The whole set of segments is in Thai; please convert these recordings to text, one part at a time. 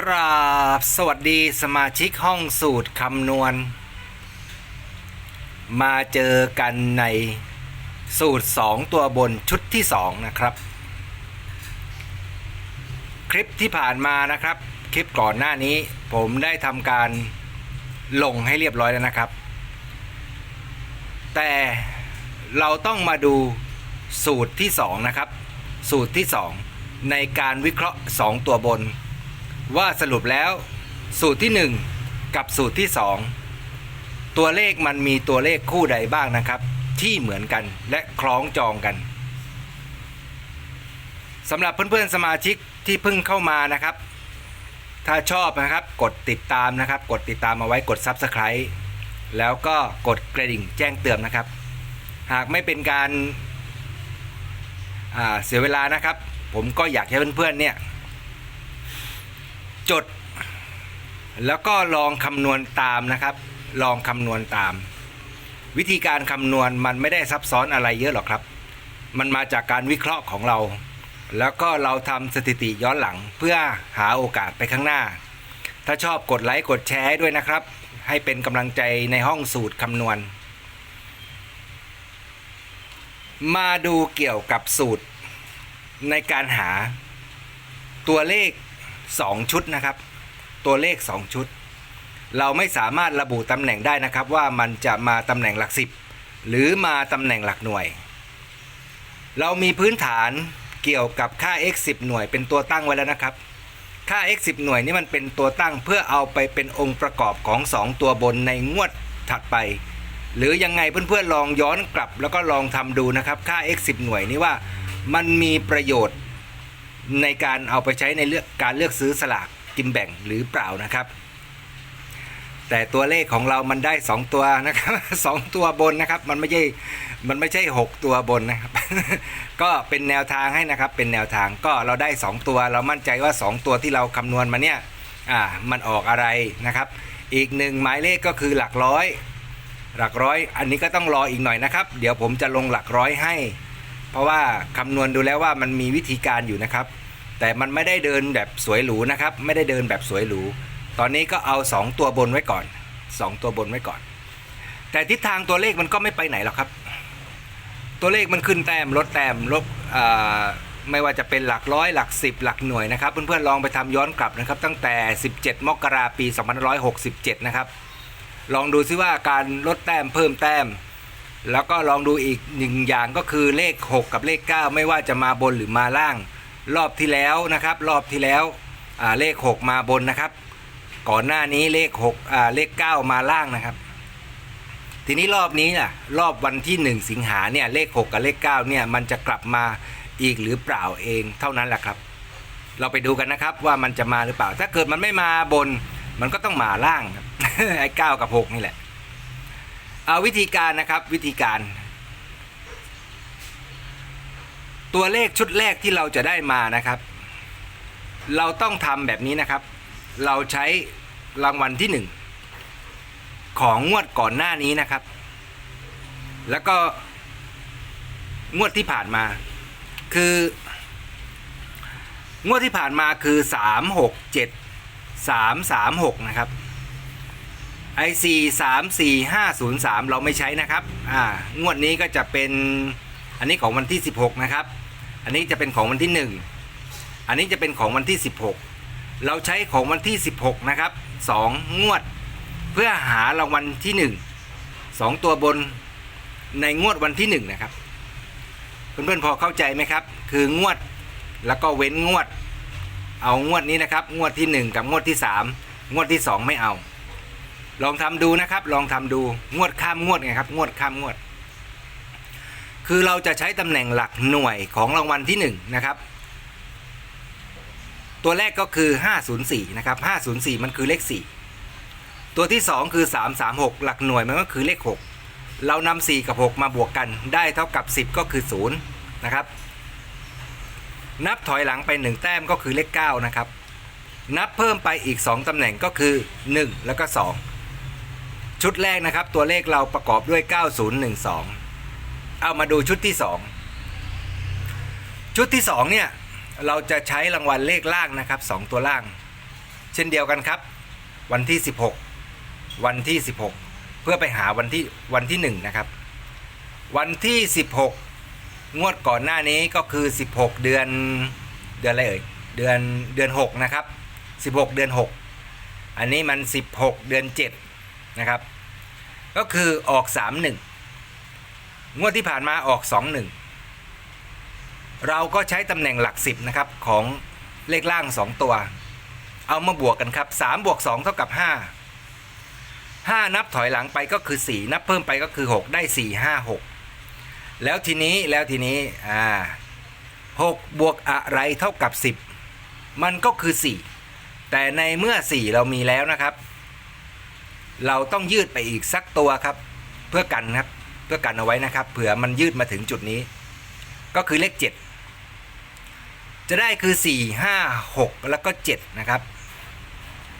กราบสวัสดีสมาชิกห้องสูตรคำนวณ มาเจอกันในสูตร 2 ตัวบนชุดที่ 2 นะครับ คลิปที่ผ่านมานะครับ คลิปก่อนหน้านี้ผมได้ทำการลงให้เรียบร้อยแล้วนะครับ แต่เราต้องมาดูสูตรที่ 2 นะครับ สูตรที่ 2 ในการวิเคราะห์ 2 ตัวบน ว่าสรุปแล้ว สูตรที่ 1 กับสูตรที่ 2 ตัวเลขมันมีตัวเลขคู่ใดบ้างนะครับ ที่เหมือนกันและคล้องจองกันสำหรับเพื่อนๆสมาชิกที่เพิ่งเข้ามานะครับ ถ้าชอบนะครับกดติดตามนะครับ กดติดตามเอาไว้กด Subscribe แล้วก็กดกระดิ่งแจ้งเตือนนะครับ หากไม่เป็นการเสียเวลานะครับ ผมก็อยากให้เพื่อนๆเนี่ย จด แล้วก็ลองคำนวณตามนะครับ ลองคำนวณตาม วิธีการคำนวณมันไม่ได้ซับซ้อนอะไรเยอะหรอกครับ มันมาจากการวิเคราะห์ของเรา แล้วก็เราทำสถิติย้อนหลังเพื่อหาโอกาสไปข้างหน้า ถ้าชอบกดไลค์กดแชร์ด้วยนะครับ ให้เป็นกำลังใจในห้องสูตรคำนวณ มาดูเกี่ยวกับสูตรในการหาตัวเลข 2 ชุดนะครับ ตัวเลข 2 ชุด เราไม่สามารถระบุตำแหน่งได้นะครับ ว่ามันจะมาตำแหน่งหลักสิบหรือมาตำแหน่งหลักหน่วย เรามีพื้นฐานเกี่ยวกับค่า x 10หน่วยเป็นตัวตั้งไว้แล้วนะครับค่า x 10หน่วยนี่มันเป็นตัวตั้งเพื่อเอาไปเป็นองค์ประกอบของ 2 ตัวบนในงวดถัดไป หรือยังไงเพื่อนๆลองย้อนกลับแล้วก็ลองทำดูนะครับ ค่า x 10หน่วยนี่ว่ามันมีประโยชน์ ในการเอาไปใช้ในเลือกการเลือกซื้อสลากกินแบ่งหรือเปล่านะครับ แต่ตัวเลขของเรามันได้ 2 ตัวนะครับสองตัวบนนะครับ มันไม่ใช่มันไม่ใช่ 6 ตัวบนนะครับ ก็เป็นแนวทางให้นะครับ เป็นแนวทางก็เราได้ 2 ตัว เรามั่นใจว่า 2 ตัวที่เราคำนวณมาเนี่ยอ่ามันออกอะไรนะครับ อีกหนึ่งหมายเลขก็คือหลักร้อย หลักร้อย อันนี้ก็ต้องรออีกหน่อยนะครับ เดี๋ยวผมจะลงหลักร้อยให้ เพราะว่าคำนวณดูแล้วว่ามันมีวิธีการอยู่นะครับ แต่มันไม่ได้เดินแบบสวยหรูนะครับ ไม่ได้เดินแบบสวยหรู ตอนนี้ก็เอา 2 ตัวบนไว้ก่อน 2 ตัวบนไว้ก่อน แต่ทิศทางตัวเลขมันก็ไม่ไปไหนหรอกครับ ตัวเลขมันขึ้นแต้มลดแต้มลบไม่ว่าจะเป็นหลักร้อยหลัก10หลักหน่วยนะครับ เพื่อนๆลองไปทำย้อนกลับนะครับ ตั้งแต่ 17 มกราปี 2567 นะครับ ลองดูซิว่าการลดแต้มเพิ่มแต้ม แล้วก็ลองดูอีกหนึ่งอย่างก็คือเลข 6 กับเลข 9 ไม่ว่าจะมาบนหรือมาล่าง รอบที่แล้วนะครับ รอบที่แล้วเลข 6 มาบนนะครับ ก่อนหน้านี้เลข6เลข 9 มาล่างนะครับ ทีนี้รอบนี้น่ะรอบวันที่ 1 สิงหาเนี่ยเลข 6 กับเลข 9 เนี่ยมันจะกลับมาอีกหรือเปล่าเองเท่านั้นแหละครับ เราไปดูกันนะครับว่ามันจะมาหรือเปล่า ถ้าเกิดมันไม่มาบน มันก็ต้องมาล่างครับไอ้9กับ 6 นี่แหละ เอาวิธีการนะครับวิธีการ ตัวเลขชุดแรกที่เราจะได้มานะครับ เราต้องทำแบบนี้นะครับ เราใช้รางวัลที่หนึ่งของงวดก่อนหน้านี้นะครับ แล้วก็งวดที่ผ่านมา คืองวดที่ผ่านมาคือสามหกเจ็ดสามสามหกนะครับ ไอซีสามสี่ห้าศูนย์สามเราไม่ใช้นะครับ อ่างวดนี้ก็จะเป็นอันนี้ของวันที่สิบหกนะครับ อันนี้จะเป็นของวันที่หนึ่งอันนี้จะเป็นของวันที่สิบหกเราใช้ของวันที่สิบหกนะครับสองงวดเพื่อหารางวัลที่หนึ่งสองตัวบนในงวดวันที่หนึ่งนะครับ เพื่อนๆพอเข้าใจไหมครับ คืองวดแล้วก็เว้นงวด เอางวดนี้นะครับ งวดที่หนึ่งกับงวดที่สามงวดที่สองไม่เอา ลองทำดูนะครับ ลองทำดูงวดข้ามงวดไงครับ งวดข้ามงวด คือเราจะใช้ตำแหน่งหลักหน่วยของรางวัลที่1นะครับตัวแรกก็คือ 504 นะครับ 504 มันคือเลข 4 ตัวที่ 2 คือ 336 หลักหน่วยมันก็คือเลข 6 เรานำ4กับ 6 มาบวกกันได้เท่ากับ 10 ก็คือ 0 นะครับ นับถอยหลังไป 1 แต้มก็คือเลข 9 นะครับ นับเพิ่มไปอีก 2ตำแหน่งก็คือ 1 แล้วก็ 2 ชุดแรกนะครับ ตัวเลขเราประกอบด้วย 9012 เอามาดูชุดที่ 2 ชุดที่ 2 เนี่ย เราจะใช้รางวัลเลขล่างนะครับ 2 ตัวล่าง เช่นเดียวกันครับ วันที่ 16 วันที่ 16 เพื่อไปหาวันที่วันที่ 1 นะครับ วันที่ 16 งวดก่อนหน้านี้ก็คือ 16 เดือนเดือนอะไรเอ่ยเดือนเดือน 6 นะครับ 16 เดือน 6 อันนี้มัน 16 เดือน 7 นะครับ ก็คือออก31งงวดที่ผ่านมาออก21เราก็ใช้ตำแหน่งหลัก10นะครับของเลขล่าง2ตัว เอามาบวกกันครับ3บวก2เท่ากับ5 5นับถอยหลังไปก็คือ4นับเพิ่มไปก็คือ6ได้4 5 6แล้วทีนี้แล้วทีนี้อ่า6บวกอะไรเท่ากับ10มันก็คือ4แต่ในเมื่อ4เรามีแล้วนะครับ เราต้องยืดไปอีกสักตัวครับ เพื่อกันครับ เพื่อกันเอาไว้นะครับ เผื่อมันยืดมาถึงจุดนี้ ก็คือเลข 7 จะได้คือ 4 5 6 แล้วก็ 7 นะครับ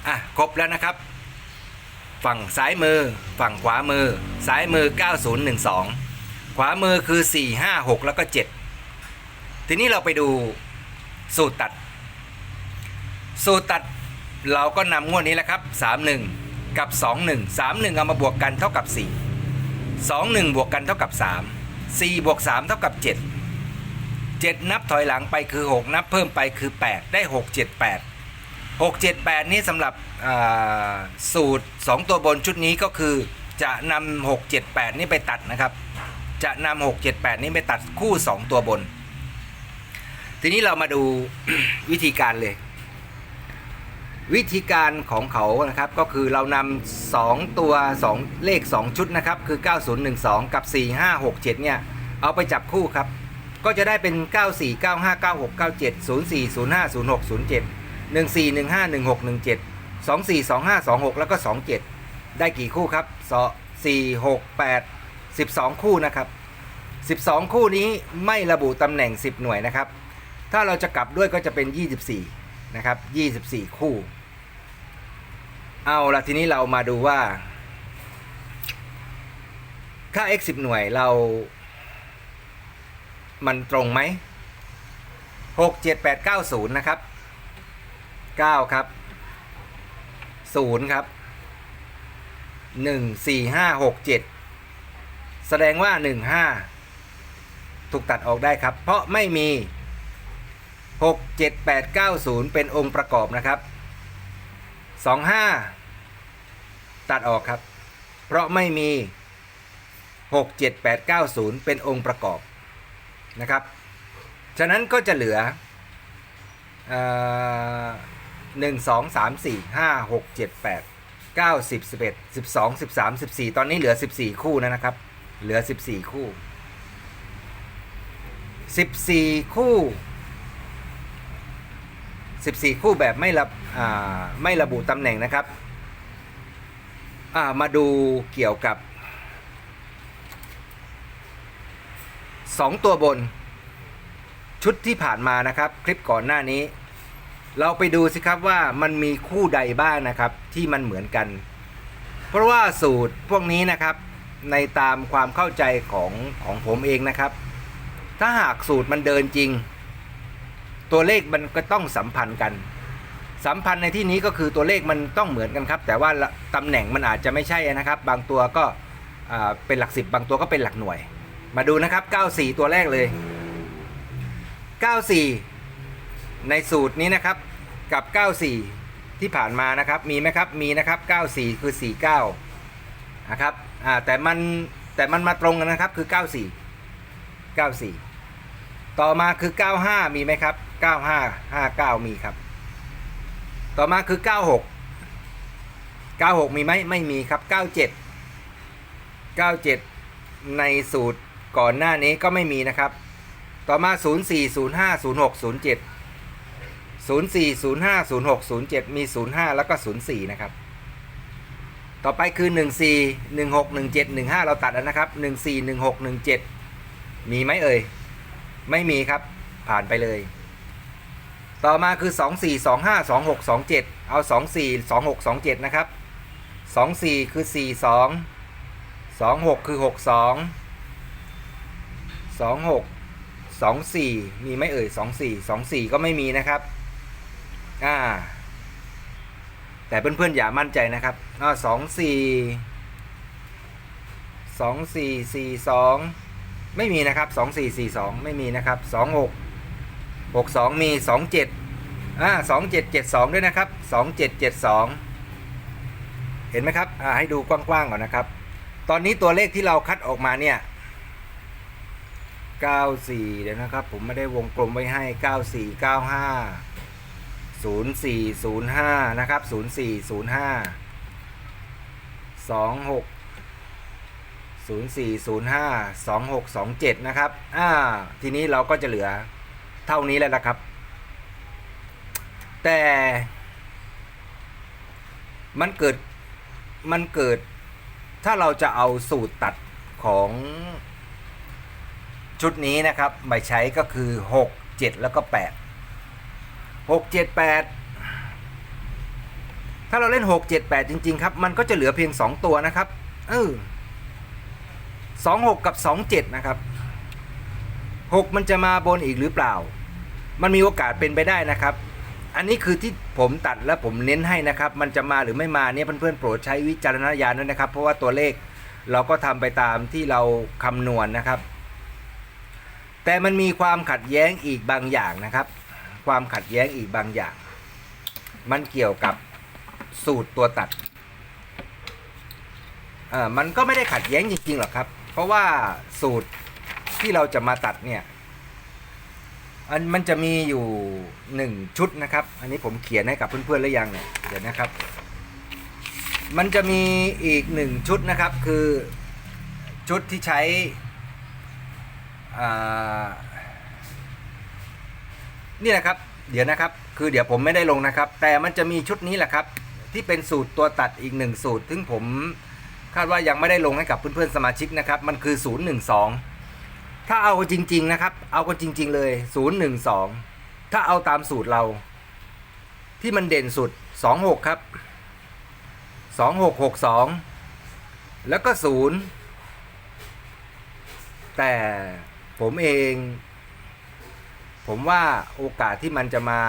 อะ ครบแล้วนะครับ ฝั่งซ้ายมือ ฝั่งขวามือ ซ้ายมือ 9012 ขวามือคือ 4 5 6 แล้วก็ 7 ทีนี้เราไปดูสูตรตัด สูตรตัดเราก็นำงวดนี้แหละครับ 31 กับ 21 31 เอามาบวกกันเท่ากับ 4 21 บวกกันเท่ากับ 3 4 บวก 3 เท่ากับ 7 7 นับถอยหลังไปคือ 6 นับเพิ่มไปคือ 8 ได้ 6 7 8 6 7 8 นี้สำหรับสูตร 2 ตัวบนชุดนี้ก็คือจะนำ6 7 8 นี้ไปตัดนะครับ จะนำ6 7 8 นี้ไปตัดคู่ 2 ตัวบน ทีนี้เรามาดูวิธีการเลย วิธีการของเขานะครับก็คือเรานำ2ตัว 2 เลข 2 ชุดนะครับ คือ 9012 กับ 4567 เนี่ย เอาไปจับคู่ครับ ก็จะได้เป็น 94 95 96 97 04 05 06 07 14 15 16 17 24 25 26 แล้วก็ 27 ได้กี่คู่ครับ4 6 8 12 คู่นะครับ 12 คู่นี้ไม่ระบุตำแหน่ง 10 หน่วยนะครับ ถ้าเราจะกลับด้วยก็จะเป็น 24 นะครับ 24 คู่ เอาละทีนี้เรามาดูว่าค่า x 10 หน่วยเรา มันตรงไหม 6 7 8 9 0 นะครับ 9 ครับ 0 ครับ 1 4 5 6 7 แสดงว่า 15 ถูกตัดออกได้ครับ เพราะไม่มี 6 7 8 9 0 เป็นองค์ประกอบนะครับ 25 ตัดออกครับ เพราะไม่มี 6 7 8 9 0 เป็นองค์ประกอบนะครับ ฉะนั้นก็จะเหลือหนึ่งสองสามสี่ห้าหกเจ็ดแปดเก้าสิบสิบเอ็ดสิบสองสิบสามสิบสี่ตอนนี้เหลือสิบสี่คู่แล้วนะครับ เหลือสิบสี่คู่สิบสี่คู่ สิบสี่คู่แบบไม่ระไม่ระบุตำแหน่งนะครับามาดูเกี่ยวกับสองตัวบน ชุดที่ผ่านมานะครับ คลิปก่อนหน้านี้ เราไปดูสิครับว่ามันมีคู่ใดบ้างนะครับที่มันเหมือนกัน เพราะว่าสูตรพวกนี้นะครับในตามความเข้าใจของของผมเองนะครับ ถ้าหากสูตรมันเดินจริง ตัวเลขมันก็ต้องสัมพันธ์กัน สัมพันธ์ในที่นี้ก็คือตัวเลขมันต้องเหมือนกันครับ แต่ว่าตำแหน่งมันอาจจะไม่ใช่นะครับ บางตัวก็เป็นหลักสิบบางตัวก็เป็นหลักหน่วย มาดูนะครับ 94 ตัวแรกเลย 94 ในสูตรนี้นะครับกับ 94 ที่ผ่านมานะครับ มีไหมครับ มีนะครับ 94 คือ 49 นะครับอ่าแต่มันแต่มันมาตรงกันนะครับคือ 94 94 ต่อมาคือ 95 มีไหมครับ 95 59มีครับ ต่อมาคือ96 96มีไหมไม่มีครับ97 97ในสูตรก่อนหน้านี้ก็ไม่มีนะครับ ต่อมา04 05 06 07 04 05 06 07มี05แล้วก็04นะครับ ต่อไปคือ14 16 17 15เราตัดแล้วนะครับ14 16 17มีไหมเอ่ย ไม่มีครับผ่านไปเลย ต่อมาคือ 24 25 26 27 เอา 24 26 27 นะครับ 24 คือ 42 26 คือ 62 26 24 มีไหมเอ่ย 24 24 ก็ไม่มีนะครับ อ่า แต่เพื่อนๆ อย่ามั่นใจนะครับอ่าสองสี่สองสี่สี่สองไม่มีนะครับสองสี่สี่สองไม่มีนะครับส องหกหกสองมีสองเจ็ดอ่าสองเจ็ดเจ็ดสองด้วยนะครับสองเจ็ดเห็นไหมครับอ่าให้ดูกว้างๆก่อนนะครับ ตอนนี้ตัวเลขที่เราคัดออกมาเนี่ยเก้าสี่เดี๋ยวนะครับ ผมไม่ได้วงกลมไว้ให้เก้าสี่เก้าห้าศูนะครับศูนย์สี่ศูนย์ห้าสองหกศูนย์สี่ศูนย์ห้าสองหกสองเจ็ดนะครับ อ่า ทีนี้เราก็จะเหลือ เท่านี้แล้วนะครับ แต่มันเกิดมันเกิดถ้าเราจะเอาสูตรตัดของชุดนี้นะครับมาใช้ก็คือ 6 7 แล้วก็ 8 6 7 8 ถ้าเราเล่น 6 7 8 จริง ๆ ครับ มันก็จะเหลือเพียง 2 ตัวนะครับ เออ 2 6 กับ 2 7 นะครับ 6 มันจะมาบนอีกหรือเปล่า มันมีโอกาสเป็นไปได้นะครับ อันนี้คือที่ผมตัดและผมเน้นให้นะครับ มันจะมาหรือไม่มาเนี่ยเพื่อนๆโปรดใช้วิจารณญาณด้วยนะครับ เพราะว่าตัวเลขเราก็ทำไปตามที่เราคำนวณนะครับ แต่มันมีความขัดแย้งอีกบางอย่างนะครับ ความขัดแย้งอีกบางอย่าง มันเกี่ยวกับสูตรตัวตัดอ่อมันก็ไม่ได้ขัดแย้งจริงๆหรอกครับ เพราะว่าสูตร ที่เราจะมาตัดเนี่ยอันมันจะมีอยู่หนึ่งชุดนะครับ อันนี้ผมเขียนให้กับเพื่อนๆแล้วยังเนี่ยเดี๋ยวนะครับ มันจะมีอีกหนึ่งชุดนะครับคือชุดที่ใช้นี่แหละครับ เดี๋ยวนะครับ คือเดี๋ยวผมไม่ได้ลงนะครับ แต่มันจะมีชุดนี้แหละครับ ที่เป็นสูตรตัวตัดอีกหนึ่งสูตร ซึ่งผมคาดว่ายังไม่ได้ลงให้กับเพื่อนๆสมาชิกนะครับ มันคือ 012 ถ้าเอาจริง ๆ นะครับ เอากันจริง ๆ เลย012ถ้าเอาตามสูตรเรา ที่มันเด่นสุด26ครับ2662แล้วก็0แต่ผมเอง ผมว่าโอกาสที่มันจะมา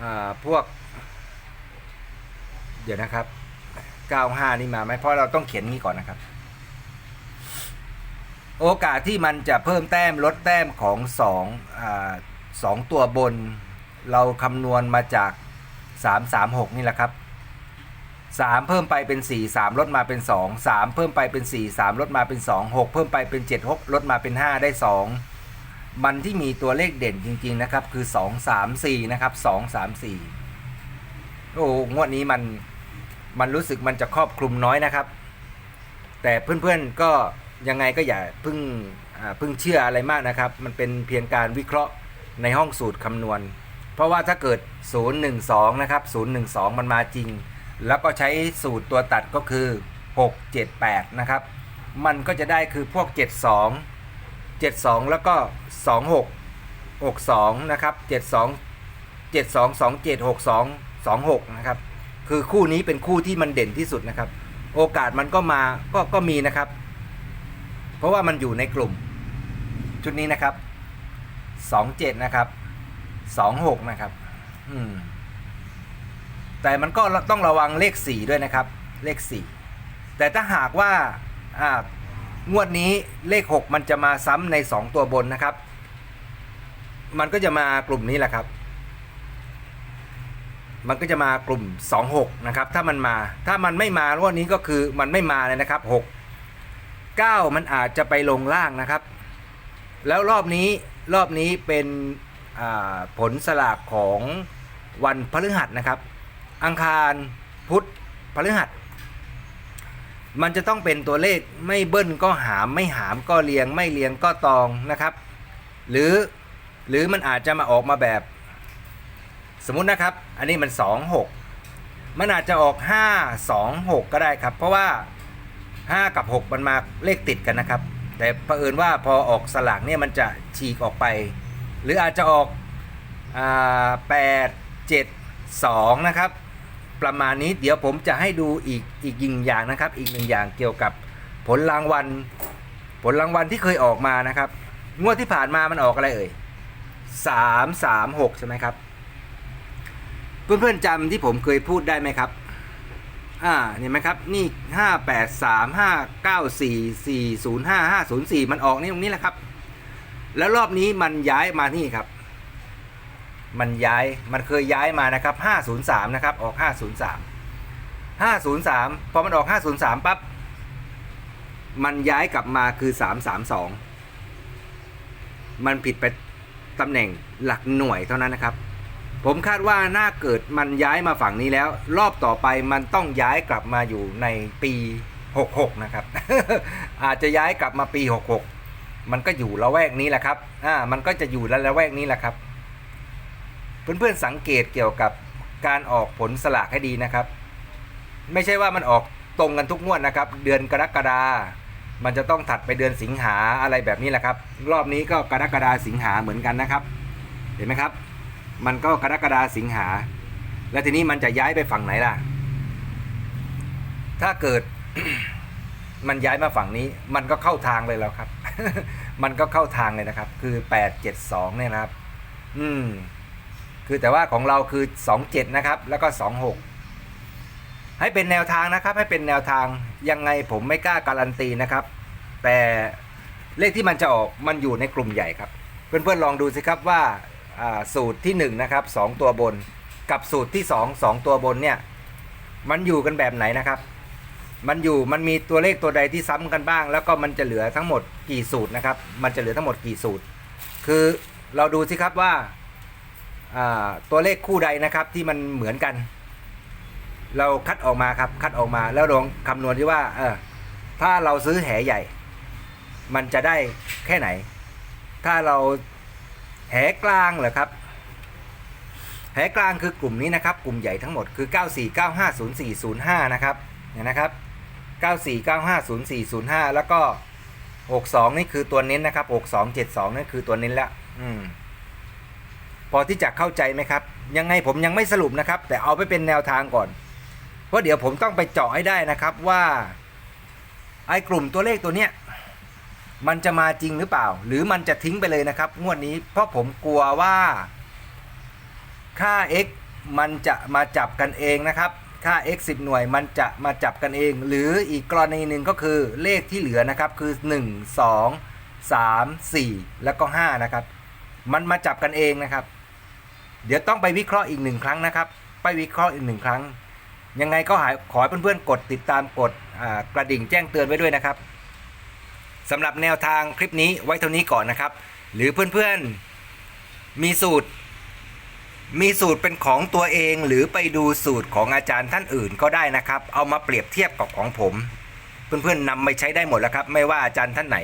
อ่าพวก เดี๋ยวนะครับ 95 นี่มาไหมเพราะเราต้องเขียนนี้ก่อนนะครับ โอกาสที่มันจะเพิ่มแต้มลดแต้มของสองอสองตัวบน เราคำนวณมาจาก 336 นี่แหละครับ 3 เพิ่มไปเป็น 4 3 ลดมาเป็น 2 3 เพิ่มไปเป็น 4 3 ลดมาเป็น 2 6 เพิ่มไปเป็น 7 6 ลดมาเป็น 5 ได้ 2 มันที่มีตัวเลขเด่นจริง ๆ นะครับ คือ 2 3 4 นะครับ 2 3 4 โอ้งวดนี้มันมันรู้สึกมันจะครอบคลุมน้อยนะครับ แต่เพื่อนๆก็ ยังไงก็อย่าพิ่งเพิ่งเชื่ออะไรมากนะครับ มันเป็นเพียงการวิเคราะห์ในห้องสูตรคำนวณ เพราะว่าถ้าเกิด 012 นะครับ 012 มันมาจริง แล้วก็ใช้สูตรตัวตัดก็คือ 6 7 8 นะครับ มันก็จะได้คือพวก 72 72 แล้วก็ 26 62 นะครับ 72 72 27 62 26 นะครับ คือคู่นี้เป็นคู่ที่มันเด่นที่สุดนะครับ โอกาสมันก็มาก็ก็มีนะครับ เพราะว่ามันอยู่ในกลุ่ม ชุดนี้นะครับ27นะครับ26นะครับ อืม แต่มันก็ต้องระวังเลข4ด้วยนะครับ เลข4แต่ถ้าหากว่าอ่างวดนี้เลข 6 มันจะมาซ้ำใน 2 ตัวบนนะครับ มันก็จะมากลุ่มนี้แหละครับ มันก็จะมากลุ่ม 26 นะครับ ถ้ามันมา ถ้ามันไม่มางวดนี้ก็คือมันไม่มาเลยนะครับ 6 9 มันอาจจะไปลงล่างนะครับ แล้วรอบนี้รอบนี้เป็นผลสลากของวันพฤหัสนะครับ อังคารพุธพฤหัส มันจะต้องเป็นตัวเลขไม่เบิ้ลก็หามไม่หามก็เรียงไม่เรียงก็ตองนะครับ หรือหรือมันอาจจะมาออกมาแบบ สมมุตินะครับ อันนี้มัน 2 6 มันอาจจะออก 5 2 6 ก็ได้ครับ เพราะว่า 5 กับ 6 มันมาเลขติดกันนะครับ แต่เผอิญว่าพอออกสลากเนี่ยมันจะฉีกออกไป หรืออาจจะออกอ่า8 7 2นะครับ ประมาณนี้เดี๋ยวผมจะให้ดูอีกอีกยิงอย่างนะครับ อีกหนึ่งอย่างเกี่ยวกับผลรางวัล ผลรางวัลที่เคยออกมานะครับ งวดที่ผ่านมามันออกอะไรเอ่ยสามสามหกใช่ไหมครับ เพื่อนๆจำที่ผมเคยพูดได้ไหมครับ อ่าเห็นไหมครับ นี่ห้าแปดสามห้าเก้าสี่สี่ศูนย์ห้าห้าศูนย์สี่มันออกนี่ตรงนี้แหละครับ แล้วรอบนี้มันย้ายมานี่ครับ มันย้าย มันเคยย้ายมานะครับห้าศูนย์สามนะครับ ออกห้าศูนย์สามห้าศูนย์สามพอมันออกห้าศูนย์สามปั๊บ มันย้ายกลับมาคือสามสามสองมันผิดไปตำแหน่งหลักหน่วยเท่านั้นนะครับ ผมคาดว่าน่าเกิดมันย้ายมาฝั่งนี้แล้ว รอบต่อไปมันต้องย้ายกลับมาอยู่ในปี 66 นะครับ อาจจะย้ายกลับมาปี 66 มันก็อยู่ละแวกนี้แหละครับอ่ามันก็จะอยู่ละแวกนี้แหละครับ เพื่อนๆสังเกตเกี่ยวกับการออกผลสลากให้ดีนะครับ ไม่ใช่ว่ามันออกตรงกันทุกงวดนะครับ เดือนกรกฎามันจะต้องถัดไปเดือนสิงหาอะไรแบบนี้แหละครับ รอบนี้ก็กรกฎาสิงหาเหมือนกันนะครับ เห็นไหมครับ มันก็กรกฎาสิงหา แล้วทีนี้มันจะย้ายไปฝั่งไหนล่ะ ถ้าเกิดมันย้ายมาฝั่งนี้ มันก็เข้าทางเลยแล้วครับ มันก็เข้าทางเลยนะครับ คือแปดเจ็ดสองเนี่ยนะครับ อืม คือแต่ว่าของเราคือสองเจ็ดนะครับ แล้วก็สองหกให้เป็นแนวทางนะครับ ให้เป็นแนวทางยังไงผมไม่กล้าการันตีนะครับ แต่เลขที่มันจะออกมันอยู่ในกลุ่มใหญ่ครับ เพื่อนๆลองดูสิครับว่าอ่า สูตรที่ 1 นะครับสองตัวบน กับสูตรที่ 2 2 ตัวบนเนี่ย มันอยู่กันแบบไหนนะครับ มันอยู่มันมีตัวเลขตัวใดที่ซ้ำกันบ้าง แล้วก็มันจะเหลือทั้งหมดกี่สูตรนะครับ มันจะเหลือทั้งหมดกี่สูตร คือเราดูสิครับว่าอ่าตัวเลขคู่ใดนะครับที่มันเหมือนกัน เราคัดออกมาครับคัดออกมาแล้วลองคำนวณที่ว่าเออถ้าเราซื้อแหใหญ่ มันจะได้แค่ไหน ถ้าเรา แหกลางเหรอครับ แหกลางคือกลุ่มนี้นะครับ กลุ่มใหญ่ทั้งหมดคือ 94950405 นะครับเนี่ยนะครับ94950405 แล้วก็ 62 นี่คือตัวเน้นนะครับ 6272นั่นคือตัวเน้นแล้วอืมพอที่จะเข้าใจไหมครับ ยังไงผมยังไม่สรุปนะครับ แต่เอาไปเป็นแนวทางก่อน เพราะเดี๋ยวผมต้องไปเจาะให้ได้นะครับว่าไอ้กลุ่มตัวเลขตัวเนี้ย มันจะมาจริงหรือเปล่า หรือมันจะทิ้งไปเลยนะครับ งวดนี้เพราะผมกลัวว่าค่า x มันจะมาจับกันเองนะครับค่า x 10 หน่วยมันจะมาจับกันเอง หรืออีกกรณีหนึ่งก็คือเลขที่เหลือนะครับคือ 1 2 3 4 แล้วก็ 5 นะครับ มันมาจับกันเองนะครับ เดี๋ยวต้องไปวิเคราะห์อีกหนึ่งครั้งนะครับ ไปวิเคราะห์อีกหนึ่งครั้ง ยังไงก็หายขอให้เพื่อนๆกดติดตามกดกระดิ่งแจ้งเตือนไว้ด้วยนะครับ สำหรับแนวทางคลิปนี้ไว้เท่านี้ก่อนนะครับ หรือเพื่อนๆมีสูตร มีสูตรเป็นของตัวเองหรือไปดูสูตรของอาจารย์ท่านอื่นก็ได้นะครับ เอามาเปรียบเทียบกับของผม เพื่อนๆนำไปใช้ได้หมดแล้วครับ ไม่ว่าอาจารย์ท่านไหน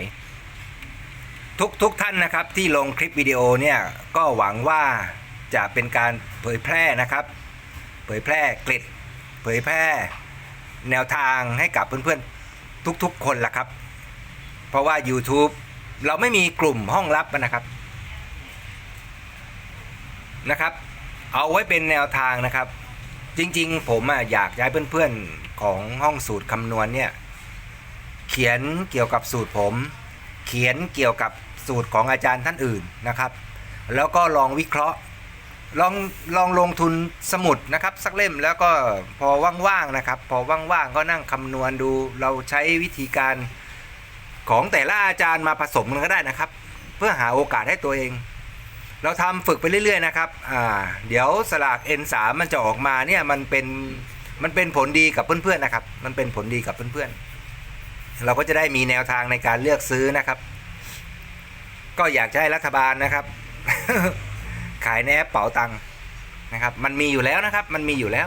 ทุกทุกท่านนะครับที่ลงคลิปวิดีโอเนี่ยก็หวังว่าจะเป็นการเผยแพร่นะครับ เผยแพร่เกร็ด เผยแพร่ แนวทางให้กับเพื่อนๆ ทุกๆ คนล่ะครับ ราะว่า YouTube เราไม่มีกลุ่มห้องลับนะครับนะครับ เอาไว้เป็นแนวทางนะครับ จริงๆ ผมอะอยากย้ายเพื่อนๆของห้องสูตรคำนวณเนี่ยเขียนเกี่ยวกับสูตรผม เขียนเกี่ยวกับสูตรของอาจารย์ท่านอื่นนะครับ แล้วก็ลองวิเคราะห์ลองลองลงทุนสมุดนะครับ สักเล่มแล้วก็พอว่างๆนะครับ พอว่างๆก็นั่งคำนวณดูเราใช้วิธีการ ของแต่ละอาจารย์มาผสมกันก็ได้นะครับ เพื่อหาโอกาสให้ตัวเอง เราทำฝึกไปเรื่อย ๆ นะครับอ่าเดี๋ยวสลาก N3 มันจะออกมาเนี่ยมันเป็นมันเป็นผลดีกับเพื่อนๆนะครับ มันเป็นผลดีกับเพื่อนๆ เราก็จะได้มีแนวทางในการเลือกซื้อนะครับ ก็อยากจะให้รัฐบาลนะครับ ขายในแอปเป๋าตังค์นะครับ มันมีอยู่แล้วนะครับ มันมีอยู่แล้ว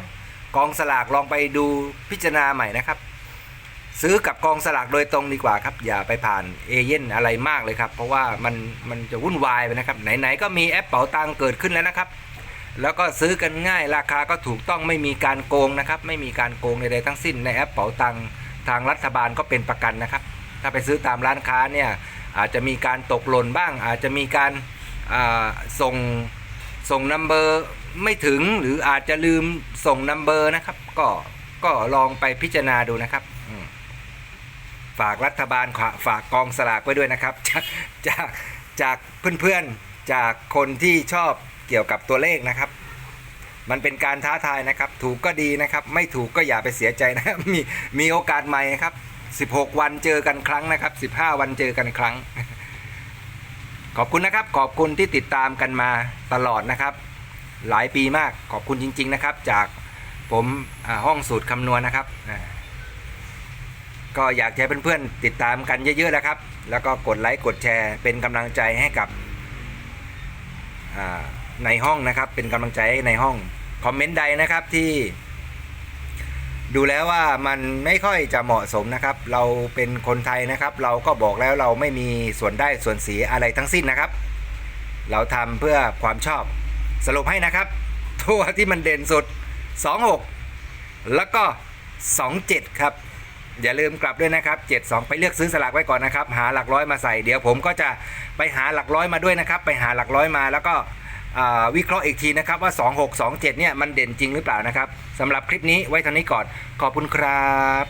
กองสลากลองไปดูพิจารณาใหม่นะครับ ซื้อกับกองสลากโดยตรงดีกว่าครับ อย่าไปผ่านเอเย่นอะไรมากเลยครับ เพราะว่ามันมันจะวุ่นวายไปนะครับ ไหนๆก็มีแอปเป๋าตังเกิดขึ้นแล้วนะครับ แล้วก็ซื้อกันง่ายราคาก็ถูกต้องไม่มีการโกงนะครับ ไม่มีการโกงใดๆทั้งสิ้นในแอปเป๋าตังทางรัฐบาลก็เป็นประกันนะครับ ถ้าไปซื้อตามร้านค้าเนี่ยอาจจะมีการตกหล่นบ้าง อาจจะมีการาส่งส่งนัมเบอร์ไม่ถึงหรืออาจจะลืมส่งนัมเบอร์นะครับ ก็ก็ลองไปพิจารณาดูนะครับ ฝากรัฐบาลฝากกองสลากไว้ด้วยนะครับ จากจากจากเพื่อนๆจากคนที่ชอบเกี่ยวกับตัวเลขนะครับ มันเป็นการท้าทายนะครับ ถูกก็ดีนะครับ ไม่ถูกก็อย่าไปเสียใจนะครับมีมีโอกาสใหม่ครับ 16 วันเจอกันครั้งนะครับ 15 วันเจอกันครั้ง ขอบคุณนะครับ ขอบคุณที่ติดตามกันมาตลอดนะครับ หลายปีมากขอบคุณจริง ๆนะครับ จากผมห้องสูตรคำนวณนะครับ ก็อยากให้เพื่อนๆติดตามกันเยอะๆนะครับ แล้วก็กดไลค์กดแชร์เป็นกำลังใจให้กับในห้องนะครับ เป็นกำลังใจในห้องคอมเมนต์ใดนะครับที่ดูแล้วว่ามันไม่ค่อยจะเหมาะสมนะครับ เราเป็นคนไทยนะครับ เราก็บอกแล้วเราไม่มีส่วนได้ส่วนเสียอะไรทั้งสิ้นนะครับ เราทำเพื่อความชอบสรุปให้นะครับ ตัวที่มันเด่นสุด 26 แล้วก็ 27 ครับ อย่าลืมกลับด้วยนะครับ 72 ไปเลือกซื้อสลากไว้ก่อนนะครับ หาหลักร้อยมาใส่เดี๋ยวผมก็จะไปหาหลักร้อยมาด้วยนะครับ ไปหาหลักร้อยมาแล้วก็วิเคราะห์อีกทีนะครับว่า 26 27 เนี่ยมันเด่นจริงหรือเปล่านะครับสำหรับคลิปนี้ไว้เท่านี้ก่อนขอบคุณครับ